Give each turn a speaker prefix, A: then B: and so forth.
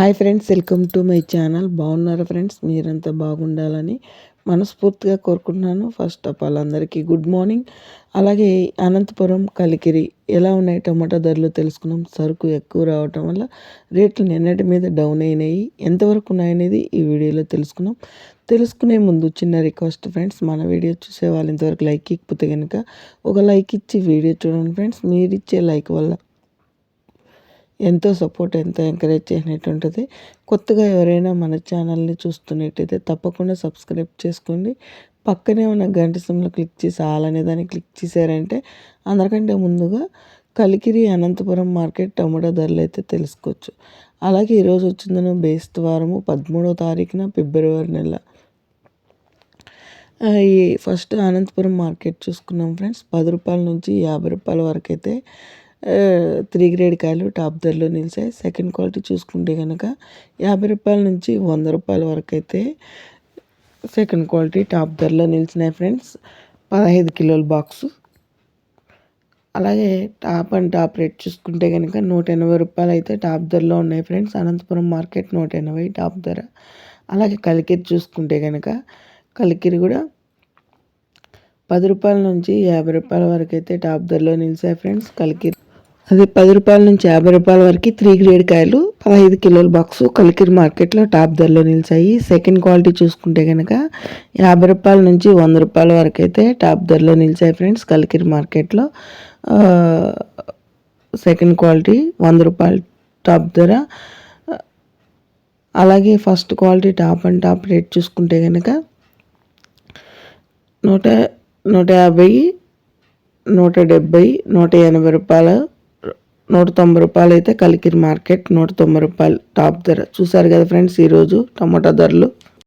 A: Hi friends welcome to my channel. బాగున్నారా friends? మీరంతా బాగుండాలని మనస్ఫూర్తిగా కోరుకుంటున్నాను. ఫస్ట్ ఆఫ్ ఆల్ అందరికీ గుడ్ మార్నింగ్ అలాగే అనంతపురం కలికిరి ఎలా ఉన్నాయి టమాటా ధరలు తెలుసుకున్నాం. సరుకు ఎక్కువ రావటం వల్ల రేట్లు నిన్నటి మీద డౌన్ అయినాయి. ఎంతవరకు ఉన్నాయనేది ఈ వీడియోలో తెలుసుకున్నాం. తెలుసుకునే ముందు చిన్న రిక్వెస్ట్ ఫ్రెండ్స్ మన వీడియో చూసే వాళ్ళు ఇంతవరకు లైక్ ఇకపోతే కనుక ఒక లైక్ ఇచ్చి వీడియో చూడండి ఫ్రెండ్స్. మీరు ఇచ్చే లైక్ వల్ల ఎంతో సపోర్ట్ ఎంతో ఎంకరేజ్ చేసినట్టుంటుంది కొత్తగా ఎవరైనా మన ఛానల్ని చూస్తున్నట్టయితే తప్పకుండా సబ్స్క్రైబ్ చేసుకోండి. పక్కనే ఉన్న గంట సిమ్లో క్లిక్ చేసి ఆల్ అనే దాన్ని క్లిక్ చేశారంటే అందరికంటే ముందుగా కలికిరి అనంతపురం మార్కెట్ టమోటా ధరలు అయితే తెలుసుకోవచ్చు. అలాగే ఈరోజు వచ్చిందను బేస్త్ వారము పదమూడో తారీఖున ఫిబ్రవరి నెల. ఈ ఫస్ట్ అనంతపురం మార్కెట్ చూసుకున్నాం ఫ్రెండ్స్. పది రూపాయల నుంచి యాభై రూపాయల వరకు అయితే త్రీ గ్రేడ్ కాయలు టాప్ ధరలో నిలిచాయి. సెకండ్ క్వాలిటీ చూసుకుంటే కనుక యాభై రూపాయల నుంచి వంద రూపాయల వరకు అయితే సెకండ్ క్వాలిటీ టాప్ ధరలో నిలిచినాయి ఫ్రెండ్స్. పదహైదు కిలోల బాక్సు అలాగే టాప్ అండ్ టాప్ రేట్ చూసుకుంటే కనుక నూట ఎనభై రూపాయలు అయితే టాప్ ధరలో ఉన్నాయి ఫ్రెండ్స్. అనంతపురం మార్కెట్ నూట ఎనభై టాప్ ధర. అలాగే కలికిరి చూసుకుంటే కనుక కలికిరి కూడా పది రూపాయల నుంచి యాభై రూపాయల వరకు అయితే టాప్ ధరలో నిలిచాయి ఫ్రెండ్స్. కలికిరి అది పది రూపాయల నుంచి యాభై రూపాయల వరకు త్రీ గ్రేడ్ కాయలు పదహైదు కిలోల బాక్సు కలికిరి మార్కెట్లో టాప్ ధరలో నిలిచాయి. సెకండ్ క్వాలిటీ చూసుకుంటే కనుక యాభై రూపాయల నుంచి వంద రూపాయల వరకు అయితే టాప్ ధరలో నిలిచాయి ఫ్రెండ్స్ కలికిరి మార్కెట్లో సెకండ్ క్వాలిటీ వంద రూపాయలు టాప్ ధర. అలాగే first quality top and top rate చూసుకుంటే కనుక నూట నూట యాభై నూట డెబ్బై నూట ఎనభై రూపాయలు నూట తొంభై రూపాయలు అయితే కలికిరి మార్కెట్ నూట తొంభై రూపాయలు టాప్ ధర. చూసారు కదా ఫ్రెండ్స్ ఈరోజు టమాటా ధరలు